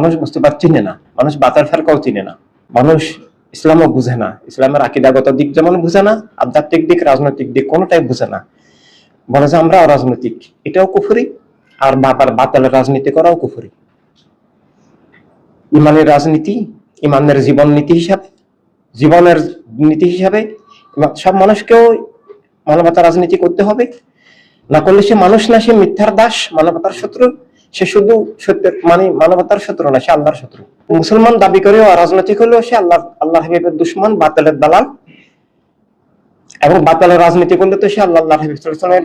মানুষ বুঝতে চিনে না। মানুষ বাতার ফেরকাও চিনে না। মানুষ ইসলামও বুঝে না। ইসলামের আকিদাগত দিক যেমন বুঝে না, আধ্যাত্মিক দিক, রাজনৈতিক দিক কোনোটাই বুঝে না। বলে যে আমরা অরাজনৈতিক এটাও কুফুরি। আর বাবার বাতালের রাজনীতি করাও কুফুরি। ইমানের রাজনীতি, ইমানের জীবন নীতি হিসাবে, জীবনের নীতি হিসাবে সব মানুষকেও মানবতা রাজনীতি করতে হবে। না করলে সে মানুষ না, সে মিথ্যার দাস, মানবতার শত্রু। সে শুধু সত্যের মানে মানবতার শত্রু না, সে আল্লাহর শত্রু। মুসলমান দাবি করে রাজনৈতিক হলেও সে আল্লাহ আল্লাহ হাবিবের দুশ্মন, বাতালের দালাল। এবং বাতালের রাজনীতি করলে তো সে আল্লাহ আল্লাহ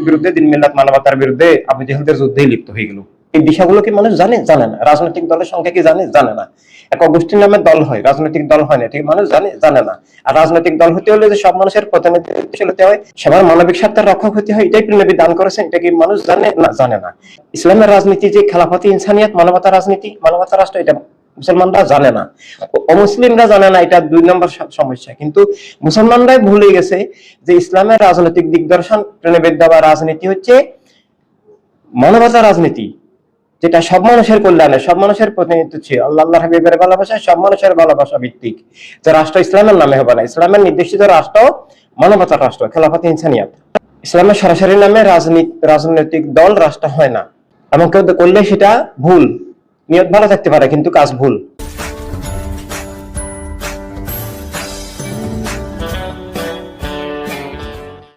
বিরুদ্ধে দিন মিল্লাত মানবতার বিরুদ্ধে আবু জেহেলদের যুদ্ধেই লিপ্ত হয়ে গেল। এই দিশাগুলো কি মানুষ জানে? জানে না। রাজনৈতিক দলের সংখ্যা কি জানে? জানে না। এক গোষ্ঠীর নামে দল হয়, রাজনৈতিক দল হয় না। ঠিক মানুষ জানে? জানে না। আর রাজনৈতিক দল হতে হলে যে সব মানুষের প্রতিনিধিত্ব হতে হয় সবার মানবিক স্বার্থের রক্ষক হতে হয়, এটাই প্রেমী দান করেছেন। এটা কি মানুষ জানে? না জানে না। ইসলামের রাজনীতি যে খেলাফতি ইনসানিয়াত, মানবতা রাজনীতি, মানবতা রাষ্ট্র, এটা মুসলমানরা জানে না। অমুসলিমরা জানে না, এটা দুই নম্বর সমস্যা। কিন্তু মুসলমানরাই ভুলে গেছে যে ইসলামের রাজনৈতিক দিগদর্শন প্রণবেদ্য বা রাজনীতি হচ্ছে মানবতা রাজনীতি। যেটা সব মানুষের কল্যাণে, সব মানুষের প্রতিনিধিত্ব ছিল। আল্লাহ আল্লাহ হাবিবের ভালোবাসা, সব মানুষের ভালোবাসা ভিত্তিক। যে রাষ্ট্র ইসলামের নামে হবে না, ইসলামের নির্দেশিত রাষ্ট্র মানবতার রাষ্ট্র, খেলাফত ইনসানিয়াত। ইসলামের সরাসরি নামে রাজনীতি, রাজনৈতিক দল, রাষ্ট্র হয় না। এবং কেউ করলে সেটা ভুল। নিয়ত ভালো থাকতে পারে, কিন্তু কাজ ভুল।